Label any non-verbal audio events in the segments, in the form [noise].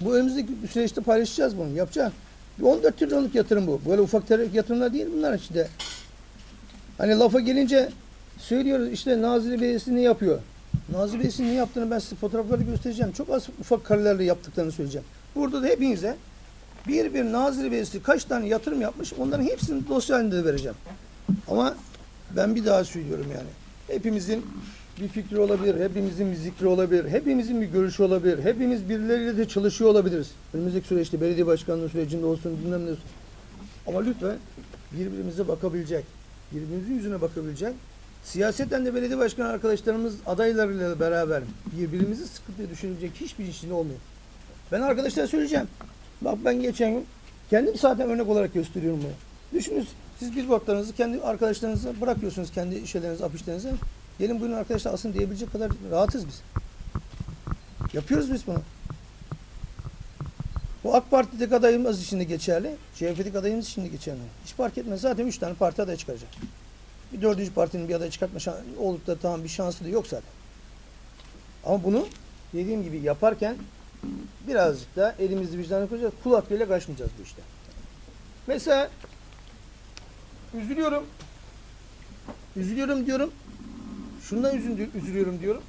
Bu önümüzdeki süreçte paylaşacağız bunu. Yapacağız. Bir 14 trilyonluk yatırım bu. Böyle ufak tefek yatırımlar değil bunlar işte. Hani lafa gelince söylüyoruz işte Nazilli Belediyesi ne yapıyor? Nazilli Belediyesi'nin ne yaptığını ben size fotoğrafları göstereceğim. Çok az ufak karelerle yaptıklarını söyleyeceğim. Burada da hepinize bir bir Nazilli Belediyesi kaç tane yatırım yapmış onların hepsini dosya halinde vereceğim. Ama ben bir daha söylüyorum yani. Hepimizin bir fikri olabilir, hepimizin bir zikri olabilir, hepimizin bir görüşü olabilir, hepimiz birileriyle de çalışıyor olabiliriz. Önümüzdeki süreçte belediye başkanlığı sürecinde olsun, bilmem ne olsun. Ama lütfen birbirimize bakabilecek, birbirimizin yüzüne bakabilecek. Siyaseten de belediye başkanı arkadaşlarımız adaylarıyla beraber birbirimizi sıkıntıya düşürecek hiçbir işinde olmuyor. Ben arkadaşlara söyleyeceğim. Bak ben geçen gün kendim zaten örnek olarak gösteriyorum bunu. Düşünün siz bir baklarınızı kendi arkadaşlarınıza bırakıyorsunuz kendi şeylerinizi, afişlerinizi. Gelin buyurun arkadaşlar asın diyebilecek kadar rahatız biz. Yapıyoruz biz bunu. Bu AK Parti'deki adayımız için de geçerli. CHP'deki adayımız için de geçerli. Hiç fark etmez. Zaten üç tane parti aday çıkaracak. Bir dördüncü partinin bir aday çıkartma şansı oldukları tamam bir şansı da yok zaten. Ama bunu dediğim gibi yaparken birazcık da elimizi vicdanı koyacağız. Kul hakkıyla kaçmayacağız bu işte. Mesela üzülüyorum. Üzülüyorum diyorum. Şundan üzüldü, üzülüyorum diyorum.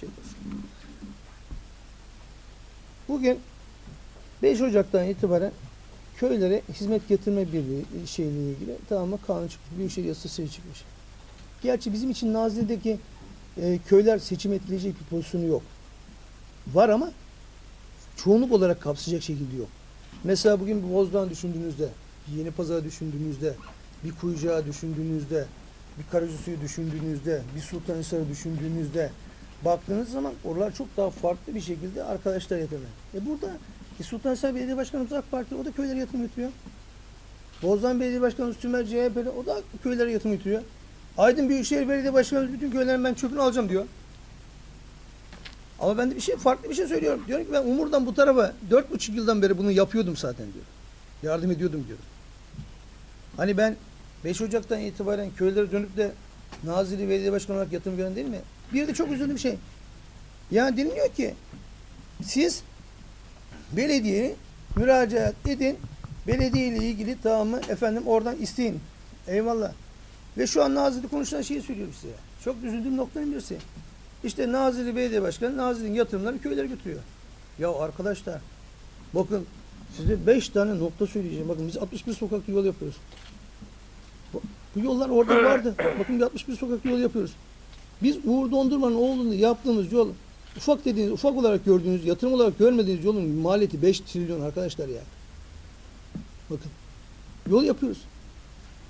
Şey. Bugün 5 Ocak'tan itibaren köylere hizmet getirme birliği şeyle ilgili tamam kanun çıkmış. Büyükşehir yasası çıkmış. Gerçi bizim için Nazilli'deki e, köyler seçim etkileyecek bir pozisyonu yok. Var ama çoğunluk olarak kapsayacak şekilde yok. Mesela bugün Bozdoğan düşündüğünüzde, Yeni Pazar düşündüğünüzde, bir Kuyucağı düşündüğünüzde, bir Karacasu'yu düşündüğünüzde, bir Sultanhisar'ı düşündüğünüzde baktığınız zaman oralar çok daha farklı bir şekilde arkadaşlar yatırıyor. E burada e Sultanhisar Belediye Başkanımız AK Parti o da köylere yatırım götürüyor. Bozdoğan Belediye Başkanımız Tümer CHP'li o da köylere yatırım götürüyor. Aydın Büyükşehir Belediye Başkanımız bütün köylerin ben çöpünü alacağım diyor. Ama ben de bir şey farklı bir şey söylüyorum. Diyorum ki ben Umur'dan bu tarafa dört buçuk yıldan beri bunu yapıyordum zaten diyor. Yardım ediyordum diyor. Hani ben 5 Ocak'tan itibaren köylere dönüp de Nazilli Belediye Başkanı olarak yatırım gören değil mi? Bir de çok üzüldüğüm şey. Yani deniliyor ki siz belediyeye müracaat edin. Belediye ile ilgili tamam mı? Efendim oradan isteyin. Eyvallah. Ve şu an Nazilli konuşulan şeyi söylüyorum size. Çok üzüldüğüm noktanın birisi. İşte Nazilli Belediye Başkanı Nazilli'nin yatırımlarını köylere götürüyor. Ya arkadaşlar bakın size 5 tane nokta söyleyeceğim. Bakın biz 61 sokaklı yol yapıyoruz. Bu, bu yollar orada vardı. Bakın bir 61 sokaklı yol yapıyoruz. Biz Uğur Dondurma'nın oğlunda yaptığımız yol ufak dediğiniz, ufak olarak gördüğünüz, yatırım olarak görmediğiniz yolun maliyeti 5 trilyon arkadaşlar ya. Bakın. Yol yapıyoruz.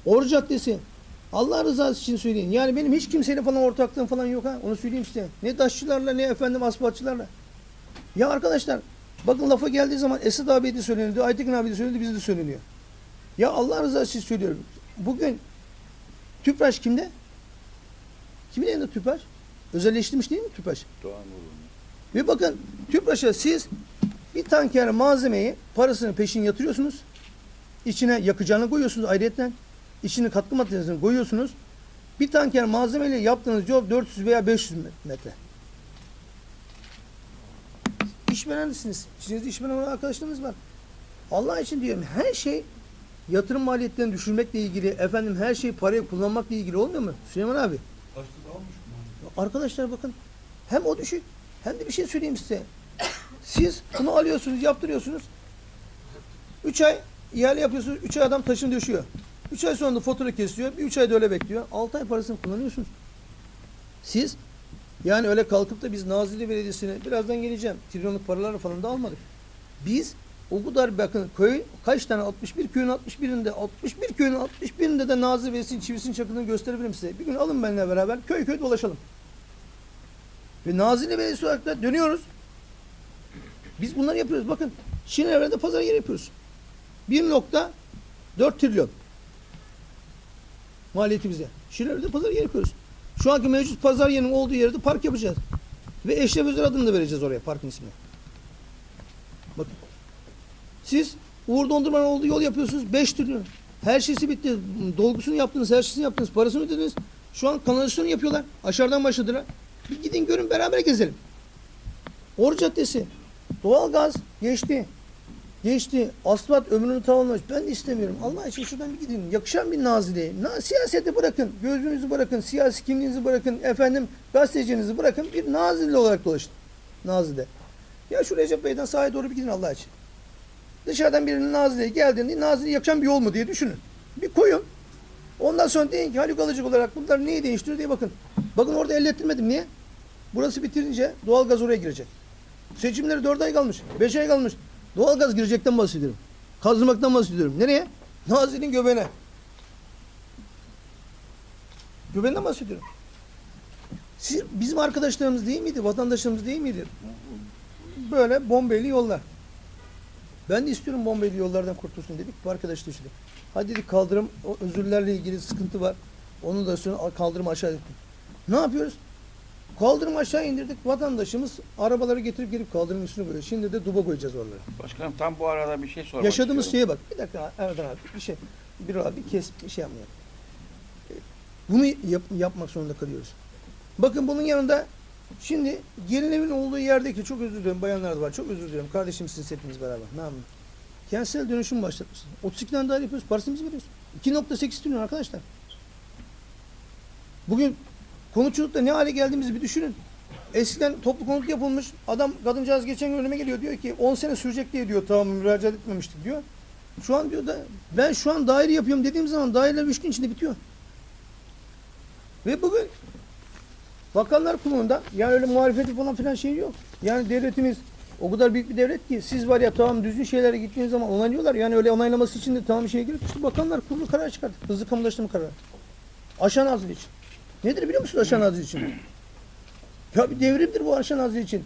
Oru Caddesi. Allah rızası için söyleyin. Yani benim hiç kimseyle falan ortaklığım falan yok ha. Onu söyleyeyim size. Ne taşçılarla ne efendim asfaltçılarla. Ya arkadaşlar bakın lafa geldiği zaman Esad abi de söyleniyor. Aytekin abi de söyleniyor. Bize de söyleniyor. Ya Allah rızası için söylüyorum. Bugün Tüpraş kimde? Kimin elinde Tüpraş? Özelleştirmiş değil mi Tüpraş? Ve bakın Tüpraş'a siz bir tanker malzemeyi parasını peşin yatırıyorsunuz. İçine yakacağını koyuyorsunuz ayrıyetten. İçine katkı maddesini koyuyorsunuz. Bir tanker malzemeyle yaptığınız yol 400 veya 500 metre. İşverenisiniz. İçinizde işveren olan arkadaşlarınız var. Allah için diyorum her şey yatırım maliyetlerini düşürmekle ilgili, efendim her şey parayı kullanmakla ilgili olmuyor mu? Süleyman abi. Arkadaşlar bakın hem o düşük hem de bir şey söyleyeyim size. Siz bunu alıyorsunuz, yaptırıyorsunuz. 3 ay ihale yapıyorsunuz. 3 ay adam taşını düşüyor. 3 ay sonra da fatura kesiyor. 3 ay da öyle bekliyor. 6 ay parasını kullanıyorsunuz. Siz yani öyle kalkıp da biz Nazilli Belediyesi'ne birazdan geleceğim. Trilyonluk paraları falan da almadık. Biz o kadar bakın köy kaç tane 61 köyün 61'inde 61 köyün 61'inde de Nazilli Belediyesi'nin çivisinin çakını gösterebilirim size. Bir gün alın benimle beraber köy köy dolaşalım. Ve Nazilli Belediyesi olarak da dönüyoruz. Biz bunları yapıyoruz. Bakın Şirinevler'de pazar yeri yapıyoruz. 1.4 trilyon maliyeti bize. Şirinevler'de pazar yeri yapıyoruz. Şu anki mevcut pazar yerinin olduğu yerde park yapacağız. Ve Eşref Özel adını da vereceğiz oraya parkın ismini. Bakın. Siz Uğur Dondurma'nın olduğu yol yapıyorsunuz 5 trilyon. Her şeysi bitti. Dolgusunu yaptınız, her şeysini yaptınız, parasını ödediniz. Şu an kanalizasyon yapıyorlar. Aşağıdan başladılar. Bir gidin görün beraber gezelim. Or Caddesi. Doğalgaz geçti. Geçti. Asfalt ömrünü tamamlamış. Ben de istemiyorum. Allah için şuradan bir gidin. Yakışan bir nazileye. Na, siyaseti bırakın. Gözünüzü bırakın. Siyasi kimliğinizi bırakın. Efendim gazetecinizi bırakın. Bir nazilli olarak dolaşın. Nazilde. Ya şu Recep Bey'den sahaya doğru bir gidin Allah için. Dışarıdan birinin Nazilli'ye geldiğinde Nazilli'ye yakışan bir yol mu diye düşünün. Bir koyun. Ondan sonra deyin ki Haluk Alıcık olarak bunlar neyi değiştiriyor diye bakın. Bakın orada ellettirmedim. Niye? Burası bitirince doğalgaz oraya girecek. Seçimleri 4 ay kalmış. 5 ay kalmış. Doğalgaz girecekten bahsediyorum. Kazdırmaktan bahsediyorum. Nereye? Nazilli'nin göbeğine. Göbeğinden bahsediyorum. Siz, bizim arkadaşlarımız değil miydi? Vatandaşlarımız değil miydi? Böyle bombeli yollar. Ben de istiyorum bombeli yollardan kurtulsun dedik. Bu arkadaş da işte. Hadi dedik kaldırım o özürlerle ilgili sıkıntı var. Onu da sonra kaldırım aşağı ettik. Ne yapıyoruz? Kaldırım aşağı indirdik. Vatandaşımız arabaları getirip gelip kaldırımın üstüne koyuyor. Şimdi de duba koyacağız oraları. Başkanım tam bu arada bir şey sormak Yaşadığımız istiyorum. şeye bak. Bir dakika Erdoğan abi bir şey. Bir abi kes bir şey yapmayalım. Bunu yap- yapmak zorunda kalıyoruz. Bakın bunun yanında şimdi gelin evin olduğu yerdeki çok özür dilerim bayanlar da var. Çok özür dilerim. Kardeşimsiniz hepiniz beraber. Ne yapayım? Kentsel dönüşüm başlatmışsın. 32 tane daire yapıyoruz. Parasını biz veriyoruz. 2.8 trilyon arkadaşlar. Bugün konutçulukta ne hale geldiğimizi bir düşünün. Eskiden toplu konut yapılmış. Adam kadıncağız geçen gün önüme geliyor diyor ki 10 sene sürecek diye diyor tamam müracaat etmemiştik diyor. Şu an diyor da ben şu an daire yapıyorum dediğim zaman daireler 3 gün içinde bitiyor. Ve bugün Bakanlar Kurulu'nda yani öyle muhalefeti falan filan şey yok. Yani devletimiz o kadar büyük bir devlet ki siz var ya tamam düzgün şeylere gittiğiniz zaman onaylıyorlar. Yani öyle onaylaması için de tamam bir şeye girip işte Bakanlar Kurulu karar çıkarttı. Hızlı kamulaştırma kararı. Aşan azil için. Nedir biliyor musunuz aşan azil için? Ya bir devrimdir bu aşan azil için.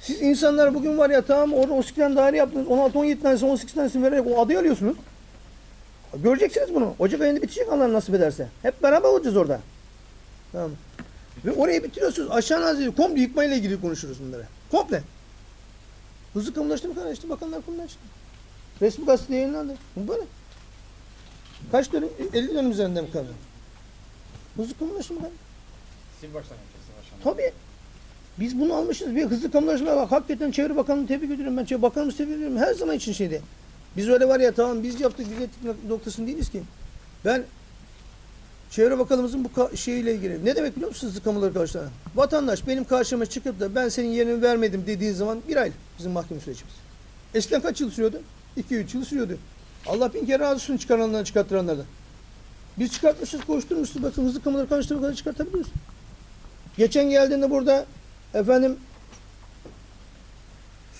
Siz insanlar bugün var ya tamam orada 32 tane daire yaptınız. 16-17 tanesi 18 tanesini vererek o adayı alıyorsunuz. Göreceksiniz bunu. Ocak ayında bitecek Allah nasip ederse. Hep beraber olacağız orada. Tamam. Ve orayı bitiriyorsunuz. Aşağı nazili komple yıkmayla ilgili konuşuruz bunları. Komple. Hızlı kamulaştırma kararı işte bakanlar kurulundan işte. Resmi gazetede yayınlandı. Bu böyle. Kaç dönüm? 50 dönüm üzerinde mi kaldı? Hızlı kamulaştırma kararı. Sil baştan başkanım. Tabii. Biz bunu almışız. Bir hızlı kamulaştırma bak. Hakikaten Çevre Bakanı'nı tebrik ediyorum. Ben Çevre Bakanımızı tebrik ediyorum. Her zaman için şeydi. Biz öyle var ya tamam biz yaptık biz ettik noktasında değiliz ki. Ben Çevre Bakanımızın bu şeyiyle ilgili. Ne demek biliyor musunuz hızlı kamuları arkadaşlar? Vatandaş benim karşıma çıkıp da ben senin yerini vermedim dediği zaman bir ay bizim mahkeme sürecimiz. Eskiden kaç yıl sürüyordu? 2-3 yıl sürüyordu. Allah bin kere razı olsun çıkaranlardan çıkarttıranlardan. Biz çıkartmışız, koşturmuşuz. Bakın hızlı kamuları karşıtırma kadar çıkartabiliyoruz. Geçen geldiğinde burada efendim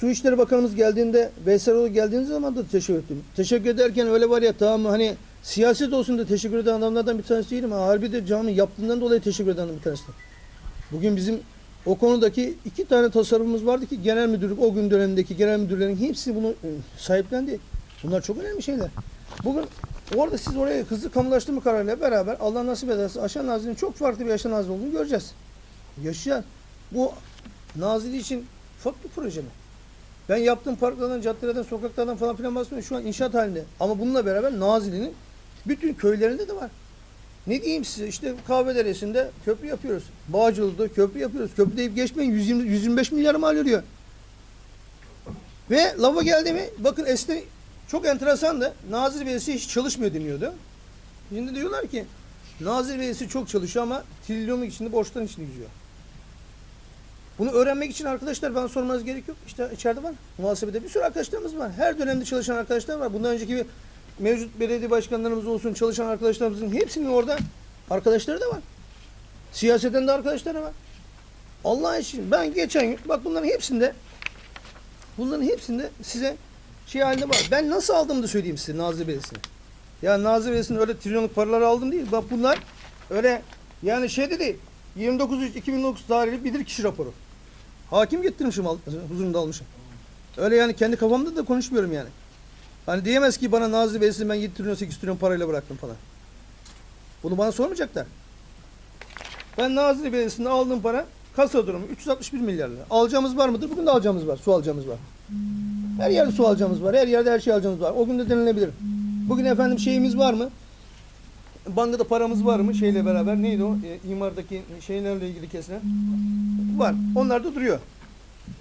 Su İşleri Bakanımız geldiğinde Veyseloğlu geldiğiniz zaman da teşekkür ettim. Teşekkür ederken öyle var ya tamam hani siyaset olsun da teşekkür eden adamlardan bir tanesi değilim. Ha, harbi de cami yaptığından dolayı teşekkür eden bir tanesi. Bugün bizim o konudaki iki tane tasarımımız vardı ki genel müdürlük o gün dönemindeki genel müdürlerin hepsi bunu e, sahiplendi. Bunlar çok önemli şeyler. Bugün orada siz oraya hızlı kamulaştırma kararıyla beraber Allah nasip ederse aşağı nazilin çok farklı bir aşağı nazil olduğunu göreceğiz. Yaşayacağız. Bu nazili için ufak bir proje mi? Ben yaptığım parklardan, caddelerden, sokaklardan falan filan bahsediyorum. Şu an inşaat halinde. Ama bununla beraber Nazilli'nin bütün köylerinde de var. Ne diyeyim size işte Kahvederesi'nde köprü yapıyoruz. Bağcılı'da köprü yapıyoruz. Köprü deyip geçmeyin 120, 125 milyar mal oluyor. Ve lava geldi mi bakın eskiden çok enteresan da Nazilli Belediyesi hiç çalışmıyor deniyordu. Şimdi diyorlar ki Nazilli Belediyesi çok çalışıyor ama trilyonluk içinde borçların içinde yüzüyor. Bunu öğrenmek için arkadaşlar bana sormanız gerek yok. İşte içeride var. Muhasebede bir sürü arkadaşlarımız var. Her dönemde çalışan arkadaşlar var. Bundan önceki bir mevcut belediye başkanlarımız olsun, çalışan arkadaşlarımızın hepsinin orada arkadaşları da var. Siyaseten de arkadaşları var. Allah için ben geçen gün bak bunların hepsinde bunların hepsinde size şey halinde var. Ben nasıl aldığımı da söyleyeyim size Nazlı Belediyesi'ne. Ya Nazlı Belediyesi'nin öyle trilyonluk paraları aldım değil. Bak bunlar öyle yani şeyde değil. 29.3.2009 tarihli bilirkişi raporu. Hakim getirmişim, al- huzurunda almışım. Öyle yani kendi kafamda da konuşmuyorum yani. Hani diyemez ki bana Nazlı Belediyesi ben 7 trilyon 8 trilyon parayla bıraktım falan. Bunu bana sormayacaklar. Ben Nazlı Belediyesi'nde aldığım para kasa durumu 361 milyar lira. Alacağımız var mıdır? Bugün de alacağımız var. Su alacağımız var. Her yerde su alacağımız var. Her yerde her şey alacağımız var. O gün de denilebilir. Bugün efendim şeyimiz var mı? bankada paramız var mı şeyle beraber neydi o e, imardaki şeylerle ilgili kesilen var. Onlar da duruyor.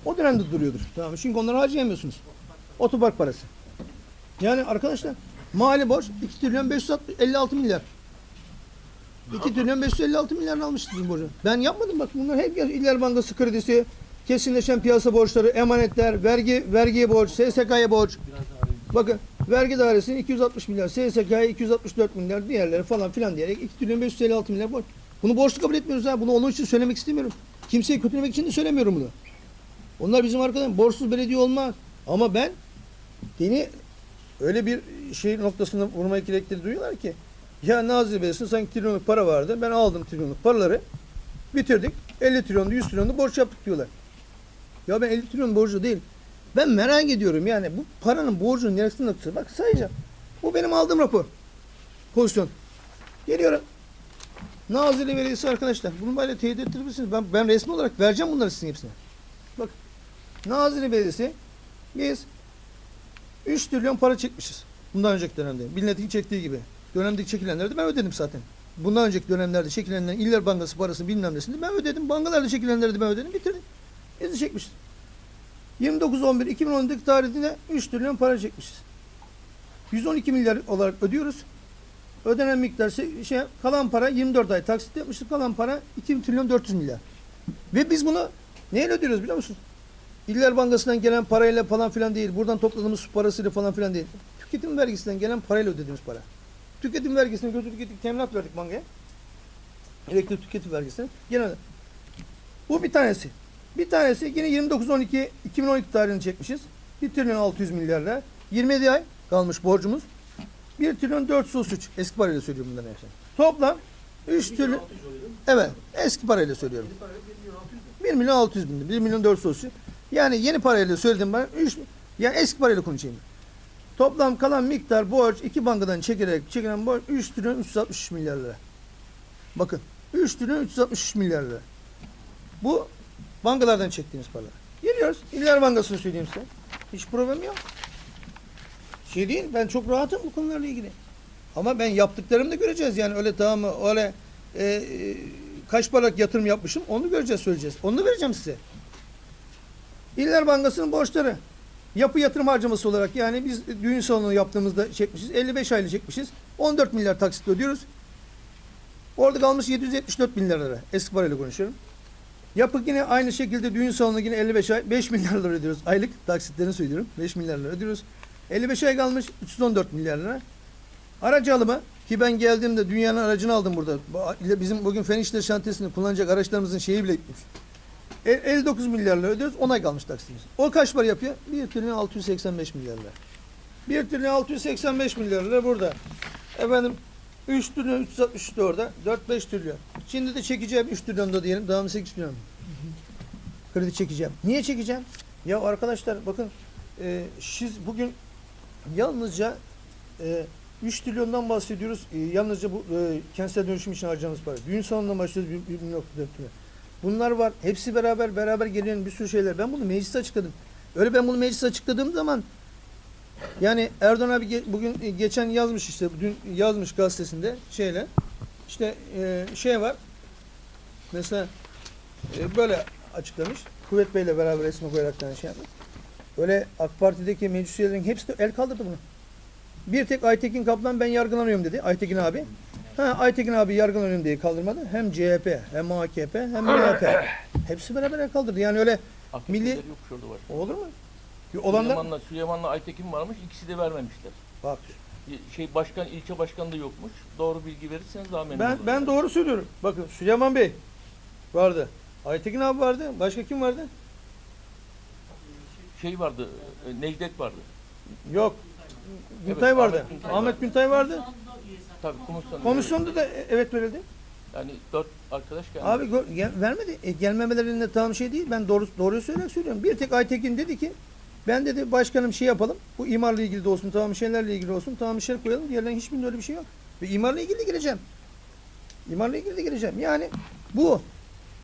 O dönemde duruyordur. Tamam. Çünkü onları harcayamıyorsunuz. Otopark parası. Yani arkadaşlar mali borç 2 trilyon 556 milyar. 2 trilyon 556 milyar almışız bizim borcu. Ben yapmadım bak bunlar hep İller Bankası kredisi, kesinleşen piyasa borçları, emanetler, vergi vergiye borç, SSK'ya borç. Bakın vergi dairesinin 260 milyar, SSK'ya 264 milyar, diğerleri falan filan diyerek 2 trilyon 556 milyar borç. Bunu borçlu kabul etmiyoruz ha. Bunu onun için söylemek istemiyorum. Kimseyi kötülemek için de söylemiyorum bunu. Onlar bizim arkadaşım. Borçsuz belediye olmaz. Ama ben beni öyle bir şey noktasında vurmayı gerektiğini duyuyorlar ki ya Nazilli Belediyesi'nin sanki trilyonluk para vardı. Ben aldım trilyonluk paraları. Bitirdik. 50 trilyonlu 100 trilyonlu borç yaptık diyorlar. Ya ben 50 trilyon borcu değil. Ben merak ediyorum yani bu paranın borcunun neresinde tutuyor? Bak sayacağım. Bu benim aldığım rapor. Pozisyon. Geliyorum. Nazilli Belediyesi arkadaşlar. Bunu böyle teyit ettirir misiniz? Ben, ben resmi olarak vereceğim bunları sizin hepsine. Bak. Nazilli Belediyesi biz 3 trilyon para çekmişiz. Bundan önceki dönemde. Milletin çektiği gibi. Dönemdeki çekilenleri de ben ödedim zaten. Bundan önceki dönemlerde çekilenlerin İller Bankası parası bilmem nesini ben ödedim. Bankalarda çekilenleri de ben ödedim. Bitirdim. Biz de çekmişiz. 29-11-2012 tarihinde 3 trilyon para çekmişiz. 112 milyar olarak ödüyoruz. Ödenen miktar şey, şey, kalan para 24 ay taksit yapmıştık. Kalan para 2 trilyon 400 milyar. Ve biz bunu neyle ödüyoruz biliyor musun? İller Bankası'ndan gelen parayla falan filan değil. Buradan topladığımız su parasıyla falan filan değil. Tüketim vergisinden gelen parayla ödediğimiz para. Tüketim vergisini götürdük gittik teminat verdik bankaya. Elektrik tüketim vergisini. Genel. Bu bir tanesi. Bir tanesi yine 29-12 2012 tarihini çekmişiz. 1 trilyon 600 milyarla. 27 ay kalmış borcumuz. 1 trilyon 433. Eski parayla söylüyorum bunların hepsini. Toplam 3 trilyon. Evet. Eski parayla söylüyorum. 1 milyon 600 bin. 1 milyon 433. Yani yeni parayla söyledim ben. 3 yani eski parayla konuşayım. Toplam kalan miktar borç iki bankadan çekerek çekilen borç 3 trilyon 363 milyar lira. Bakın 3 trilyon 363 milyar lira. Bu bankalardan çektiğimiz paralar. Geliyoruz. İller Bankası'nı söyleyeyim size. Hiç problem yok. Şey değil ben çok rahatım bu konularla ilgili. Ama ben yaptıklarımı da göreceğiz yani öyle tamam mı öyle e, e, kaç paralık yatırım yapmışım onu göreceğiz söyleyeceğiz. Onu vereceğim size. İller Bankası'nın borçları. Yapı yatırım harcaması olarak yani biz düğün salonu yaptığımızda çekmişiz. 55 aylık çekmişiz. 14 milyar taksit ödüyoruz. Orada kalmış 774 bin lira. Eski parayla konuşuyorum. Yapı yine aynı şekilde düğün salonu yine 55 ay 5 milyar lira ödüyoruz. Aylık taksitlerini söylüyorum. 5 milyar lira ödüyoruz. 55 ay kalmış 314 milyar lira. Aracı alımı ki ben geldiğimde dünyanın aracını aldım burada. Bu- Bizim bugün fen işleri şantiyesinde kullanacak araçlarımızın şeyi bile gitmiş. E- 59 milyar lira ödüyoruz. 10 ay kalmış taksitimiz. O kaç para yapıyor? 1 trilyon 685 milyar lira. 1 trilyon 685 milyar lira burada. Efendim 3 trilyon 363 de orada. 4-5 trilyon. Şimdi de çekeceğim 3 trilyon da diyelim. Daha mı 8 trilyon mu? Kredi çekeceğim. Niye çekeceğim? Ya arkadaşlar bakın e, siz bugün yalnızca e, 3 trilyondan bahsediyoruz. E, yalnızca bu e, kentsel dönüşüm için harcadığımız para. Düğün salonundan başlıyoruz 1 milyon trilyon. Bunlar var. Hepsi beraber beraber gelen bir sürü şeyler. Ben bunu mecliste açıkladım. Öyle ben bunu mecliste açıkladığım zaman yani Erdoğan abi ge- bugün e, geçen yazmış işte dün yazmış gazetesinde şeyle işte e, şey var mesela e, böyle açıklamış. Kuvvet Bey'le beraber resmi koyarak şey yapmış. Öyle AK Parti'deki meclis üyelerinin hepsi de el kaldırdı bunu. Bir tek Aytekin Kaplan ben yargılanıyorum dedi. Aytekin abi. Ha, Aytekin abi yargılanıyorum diye kaldırmadı. Hem CHP, hem AKP, hem MHP. [clears throat] Hepsi beraber el kaldırdı. Yani öyle Milli- Milli... yok şurada var. olur mu? Olanlar Süleyman'la, Süleyman'la Aytekin varmış. ikisi de vermemişler. bak Şey başkan, ilçe başkanı da yokmuş. Doğru bilgi verirseniz daha memnun ben olurum. ben doğru söylüyorum. Bakın Süleyman Bey vardı. Aytekin abi vardı. Başka kim vardı? Şey vardı, e, Necdet vardı. Yok. Güntay Evet, vardı. Ahmet Güntay Ahmet vardı. Güntay vardı. Tabii komisyon. Komisyonda da e- evet verildi. Yani dört arkadaş geldi. Abi gö- gel- vermedi. E, gelmemelerinde tam şey değil. Ben doğru doğruyu söylüyorum söylüyorum. Bir tek Aytekin dedi ki ben dedi başkanım şey yapalım. Bu imarla ilgili de olsun. Tamam şeylerle ilgili olsun. Tamam işler koyalım. Diğerlerinin hiçbirinde öyle bir şey yok. Ve imarla ilgili de gireceğim. İmarla ilgili de gireceğim. Yani bu